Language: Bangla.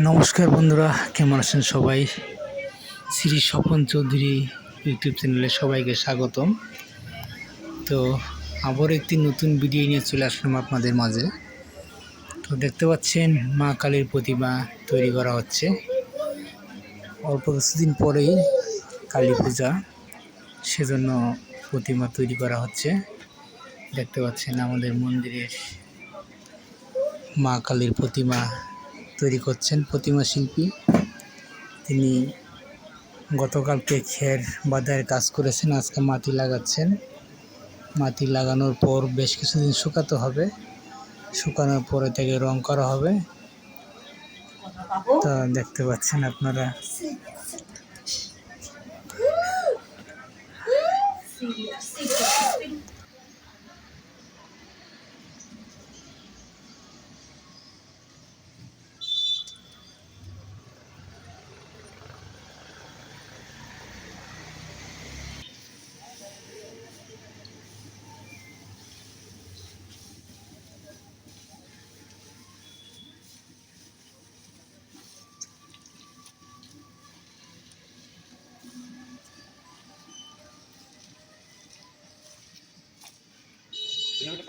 নমস্কার বন্ধুরা, কেমন আছেন সবাই? শ্রী স্বপন চৌধুরী ইউটিউব চ্যানেলে সবাইকে স্বাগতম। তো, আবার একটি নতুন ভিডিও নিয়ে চলে আসলাম আপনাদের মাঝে। তো, দেখতে পাচ্ছেন, মা কালীর প্রতিমা তৈরি করা হচ্ছে। অল্প কিছুদিন পরেই কালী পূজা, সেজন্য প্রতিমা তৈরি করা হচ্ছে। দেখতে পাচ্ছেন আমাদের মন্দিরের মা কালীর প্রতিমা তৈরি করছেন প্রতিমা শিল্পী। তিনি গতকালকে খের বাঁধার কাজ করেছেন, আজকে মাটি লাগাচ্ছেন। মাটি লাগানোর পর বেশ কিছুদিন শুকাতে হবে। শুকানোর পরে তাকে রং করা হবে। তো দেখতে পাচ্ছেন আপনারা। Yung